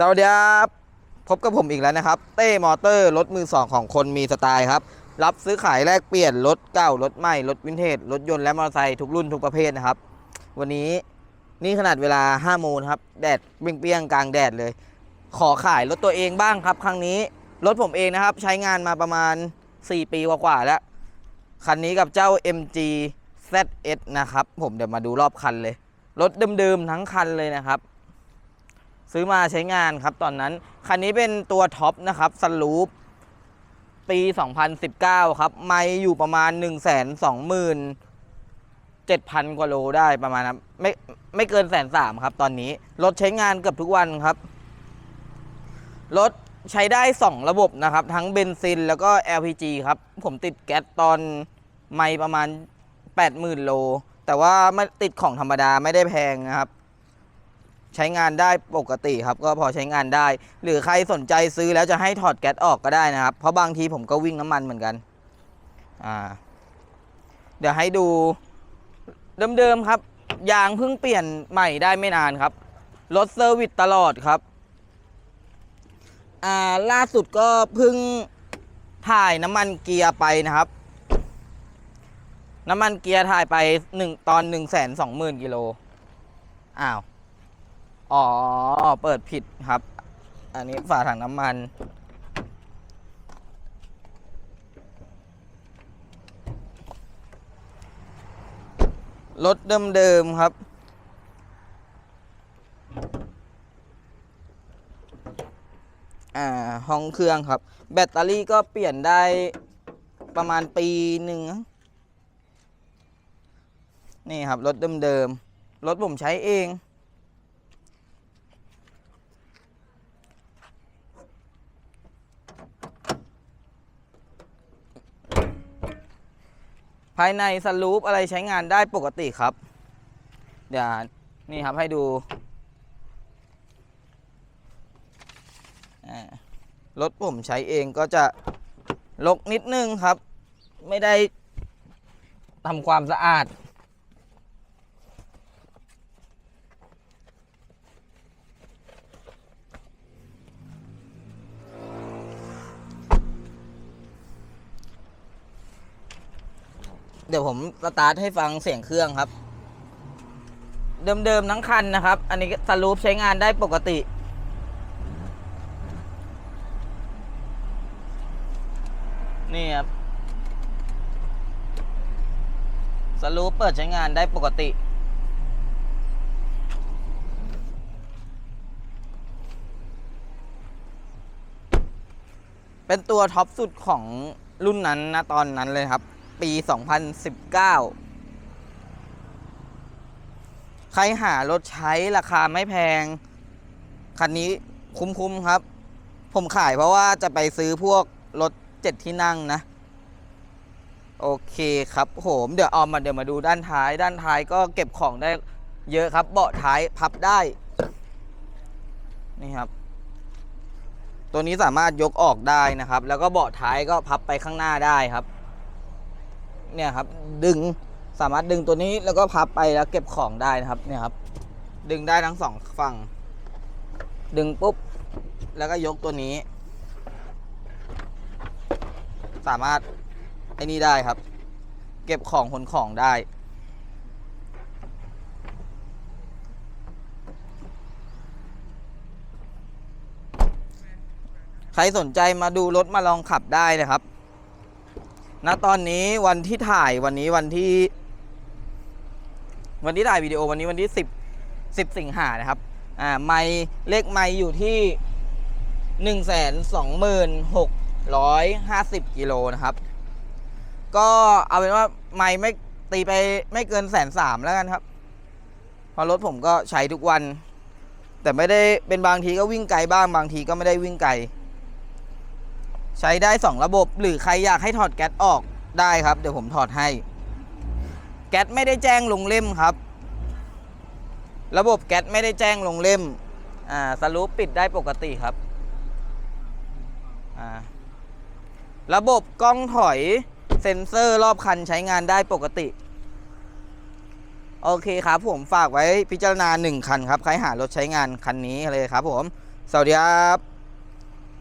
สวัสดีครับ พบกับผมอีกแล้วนะครับ เต้มอเตอร์รถมือสองของคนมีสไตล์ครับ รับซื้อขายแลกเปลี่ยนรถเก่ารถใหม่ รถวินเทจ รถยนต์และมอเตอร์ไซค์ทุกรุ่นทุกประเภทนะครับ วันนี้นี่ขนาดเวลา5โมงครับ แดดเปรี้ยงๆกลางแดดเลย ขอขายรถตัวเองบ้างครับ ครั้งนี้รถผมเองนะครับ ใช้งานมาประมาณ 4 ปีกว่าๆแล้ว คันนี้กับเจ้า MG ZS นะครับ ผมเดี๋ยวมาดูรอบคันเลย รถเดิมๆทั้งคันเลยนะครับ ซื้อมาใช้งานครับตอนนั้น คันนี้เป็นตัวท็อปนะครับสลูปปี 2019 ครับ ไม่อยู่ประมาณ 1 2 7 0 0 0 กว่าโลได้ประมาณนั้นไม่ไม่เกินแสนสามครับ ตอนนี้ รถใช้งานเกือบทุกวันครับ รถใช้ได้ 2 ระบบนะครับ ทั้งเบนซินแล้วก็ LPG ครับ ผมติดแก๊สตอนไม่ประมาณ 80,000 โล แต่ว่าไม่ติดของธรรมดาไม่ได้แพงนะครับ ใช้งานได้ปกติครับก็พอใช้งานได้ หรือใครสนใจซื้อแล้วจะให้ถอดแก๊สออกก็ได้นะครับ เพราะบางทีผมก็วิ่งน้ำมันเหมือนกันอ่าเดี๋ยวให้ดูเดิมๆครับ ยางเพิ่งเปลี่ยนใหม่ได้ไม่นานครับรถเซอร์วิสตลอดครับอ่าล่าสุดก็เพิ่งถ่ายน้ำมันเกียร์ไปนะครับ น้ำมันเกียร์ถ่ายไปหนึ่งตอนหนึ่งแสนสองหมื่นกิโลอ้าว อ๋อ เปิดผิดครับ อันนี้ฝาถังน้ำมัน รถเดิมๆครับ อ่า ห้องเครื่องครับ แบตเตอรี่ก็เปลี่ยนได้ประมาณปีหนึ่ง นี่ครับ รถเดิมๆ รถผมใช้เอง ภายในสลูปอะไรใช้งานได้ปกติครับ เดี๋ยวนี่ครับให้ดูรถผมใช้เองก็จะลกนิดนึงครับ ไม่ได้ทำความสะอาด เดี๋ยวผมสตาร์ทให้ฟังเสียงเครื่องครับ เดิมๆทั้งคันนะครับ อันนี้สลูปใช้งานได้ปกติ นี่ครับสลูปเปิดใช้งานได้ปกติ เป็นตัวท็อปสุดของรุ่นนั้นนะตอนนั้นเลยครับ ปี 2019 ใครหารถใช้ราคาไม่แพง คันนี้คุ้มๆครับ ผมขายเพราะว่าจะไปซื้อพวกรถเจ็ดที่นั่งนะ โอเคครับผมเดี๋ยวเอามาเดี๋ยวมาดูด้านท้าย ด้านท้ายก็เก็บของได้เยอะครับ เบาะท้ายพับได้ นี่ครับ ตัวนี้สามารถยกออกได้นะครับ แล้วก็เบาะท้ายก็พับไปข้างหน้าได้ครับ เนี่ยครับดึงสามารถดึงตัวนี้แล้วก็พับไปแล้วเก็บของได้นะครับเนี่ยครับ ดึงได้ทั้งสองฝั่ง ดึงปุ๊บ แล้วก็ยกตัวนี้ สามารถไอ้นี่ได้ครับ เก็บของขนของได้ ใครสนใจมาดูรถมาลองขับได้นะครับ ณตอนนี้วันที่ถ่ายวันนี้วันที่ วันที่ถ่ายวิดีโอวันนี้วันที่สิบสิบสิงหานะครับ อ่าไม่เลขไม่อยู่ที่หนึ่งแสนสองหมื่นหกร้อยห้าสิบกิโลนะครับ ก็เอาเป็นว่าไม่ไม่ตีไปไม่เกินแสนสามแล้วกันครับเพราะรถผมก็ใช้ทุกวัน แต่ไม่ได้เป็นบางทีก็วิ่งไกลบ้างบางทีก็ไม่ได้วิ่งไกล ใช้ได้ 2 ระบบ หรือใครอยากให้ถอดแก๊สออกได้ครับ เดี๋ยวผมถอดให้ แก๊สไม่ได้แจ้งลงเล่มครับ ระบบแก๊สไม่ได้แจ้งลงเล่มอ่าสลูปปิดได้ปกติครับอ่าระบบกล้องถอยเซ็นเซอร์รอบคันใช้งานได้ปกติ โอเคครับผมฝากไว้พิจารณา 1 คันครับ ใครหารถใช้งานคันนี้เลยครับผม สวัสดีครับ